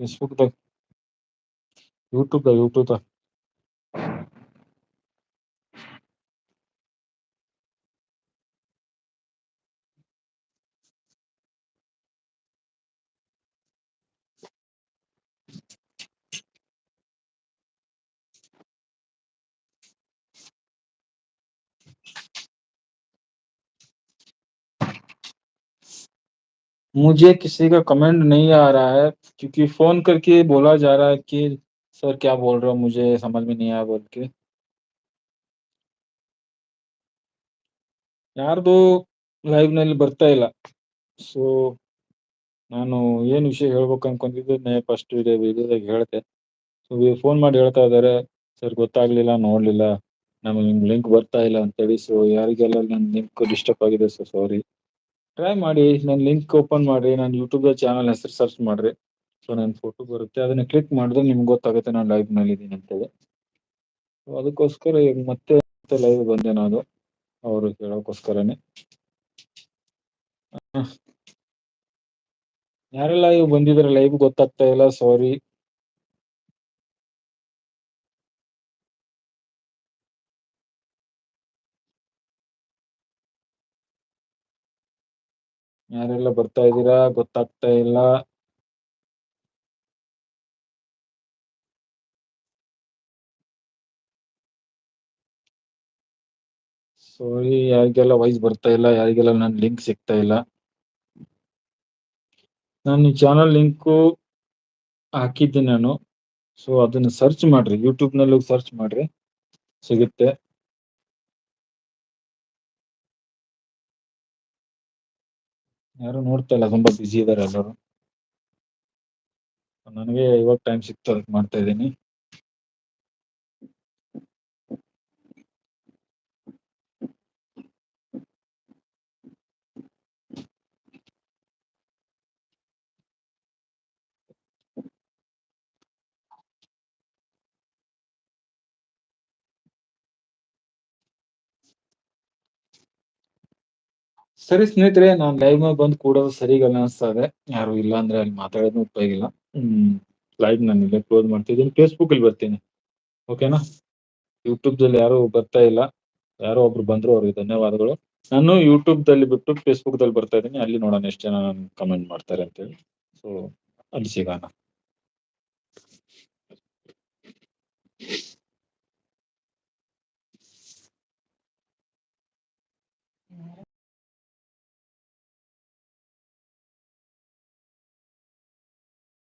ಫೇಸ್ಬುಕ್ದಾಗ YouTube YouTube मुझे किसी का कमेंट नहीं आ रहा है क्योंकि फ़ोन करके बोला जा रहा है कि सर क्या बोल रहे हो मुझे समझ में नहीं आया बोल के ಯಾರ್ದು ಲೈವ್‌ನಲ್ಲಿ ಬರ್ತಾ ಇಲ್ಲ. ಸೊ, ನಾನು ಏನ್ ವಿಷಯ ಹೇಳ್ಬೇಕು ಅನ್ಕೊಂತಿದ್ದೆ ಫಸ್ಟ್ ವಿಡಿಯೋ ವಿಡಿಯೋದಾಗ ಹೇಳ್ದೆ. ಸೊ, ಫೋನ್ ಮಾಡಿ ಹೇಳ್ತಾ ಇದ್ದಾರೆ, "ಸರ್ ಗೊತ್ತಾಗ್ಲಿಲ್ಲ, ನೋಡ್ಲಿಲ್ಲ. ನಮಗೆ ನಿಮ್ ಲಿಂಕ್ ಬರ್ತಾ ಇಲ್ಲ" ಅಂತೇಳಿ. ಸೊ, ಯಾರಿಗೆಲ್ಲ ನನ್ ಲಿಂಕ್ ಡಿಸ್ಟರ್ಬ್ ಆಗಿದೆ ಸೊ ಸಾರಿ. ಟ್ರೈ ಮಾಡಿ ನನ್ ಲಿಂಕ್ ಓಪನ್ ಮಾಡಿ ನನ್ ಯೂಟ್ಯೂಬ್ ಚಾನಲ್ ಹೆಸರು ಸರ್ಚ್ ಮಾಡ್ರಿ. ಸೊ, ನನ್ ಫೋಟೋ ಬರುತ್ತೆ. ಅದನ್ನ ಕ್ಲಿಕ್ ಮಾಡಿದ್ರೆ ನಿಮ್ಗೆ ಗೊತ್ತಾಗುತ್ತೆ ನಾನು ಲೈವ್‌ನಲ್ಲಿದ್ದೀನಿ ಅಂತೇಳಿ. ಸೊ, ಅದಕ್ಕೋಸ್ಕರ ಈಗ ಮತ್ತೆ ಲೈವ್ ಬಂದೆ ನಾನು. ಅವರು ಹೇಳೋಕ್ಕೋಸ್ಕರನೇ. ಅಹ್. ಯಾರೆಲ್ಲ ಇವ್ ಬಂದಿದ್ರೆ ಲೈವ್ ಗೊತ್ತಾಗ್ತಾ ಇಲ್ಲ ಸಾರಿ. ಯಾರೆಲ್ಲ ಬರ್ತಾ ಇದ್ದೀರಾ ಗೊತ್ತಾಗ್ತಾ ಇಲ್ಲ. ಸಾರಿ ಯಾರಿಗೆಲ್ಲ ವಾಯ್ಸ್ ಬರ್ತಾ ಇಲ್ಲ, ಯಾರಿಗೆಲ್ಲ ನನ್ನ ಲಿಂಕ್ ಸಿಗ್ತಾ ಇಲ್ಲ. ನಾನು ಚಾನಲ್ ಲಿಂಕು ಹಾಕಿದ್ದೀನಿ ನಾನು. ಸೊ, ಅದನ್ನ ಸರ್ಚ್ ಮಾಡ್ರಿ. ಯೂಟ್ಯೂಬ್‌ನಲ್ಲಿ ಸರ್ಚ್ ಮಾಡ್ರಿ. ಸಿಗುತ್ತೆ. ಯಾರು ನೋಡ್ತಾ ಇಲ್ಲ. ತುಂಬಾ ಬಿಸಿ ಇದಾರೆ ಎಲ್ಲರೂ ನನಗೆ ಇವಾಗ ಟೈಮ್ ಸಿಕ್ತು ಅದಕ್ಕೆ ಮಾಡ್ತಾ ಇದ್ದೀನಿ. ಸರಿ ಸ್ನೇಹಿತರೆ, ನಾನು ಲೈವ್ ಮೇಲೆ ಬಂದು ಕೂಡೋದು ಸರಿಗಲ್ಲ ಅನಿಸ್ತಾ ಇದೆ. ಯಾರು ಇಲ್ಲ ಅಂದ್ರೆ ಅಲ್ಲಿ ಮಾತಾಡೋದು ಉಪಯೋಗಿಲ್ಲ. ಹ್ಮ್ ಲೈವ್ ನಾನು ಇಲ್ಲೇ ಕ್ಲೋಸ್ ಮಾಡ್ತಿದ್ದೀನಿ. ಫೇಸ್ಬುಕ್ ಅಲ್ಲಿ ಬರ್ತೀನಿ. ಓಕೆನಾ ಯೂಟ್ಯೂಬ್ ದಲ್ಲಿ ಯಾರು ಬರ್ತಾ ಇಲ್ಲ. ಯಾರೋ ಒಬ್ರು ಬಂದ್ರು ಅವ್ರಿಗೆ ಧನ್ಯವಾದಗಳು. ನಾನು ಯೂಟ್ಯೂಬ್ ದಲ್ಲಿ ಬಿಟ್ಟು ಫೇಸ್ಬುಕ್ ದಲ್ಲಿ ಬರ್ತಾ ಇದ್ದೀನಿ. ಅಲ್ಲಿ ನೋಡೋಣ ಎಷ್ಟು ಜನ ಕಮೆಂಟ್ ಮಾಡ್ತಾರೆ ಅಂತ ಹೇಳಿ ಸೊ ಅಲ್ಲಿ ಸಿಗೋಣ.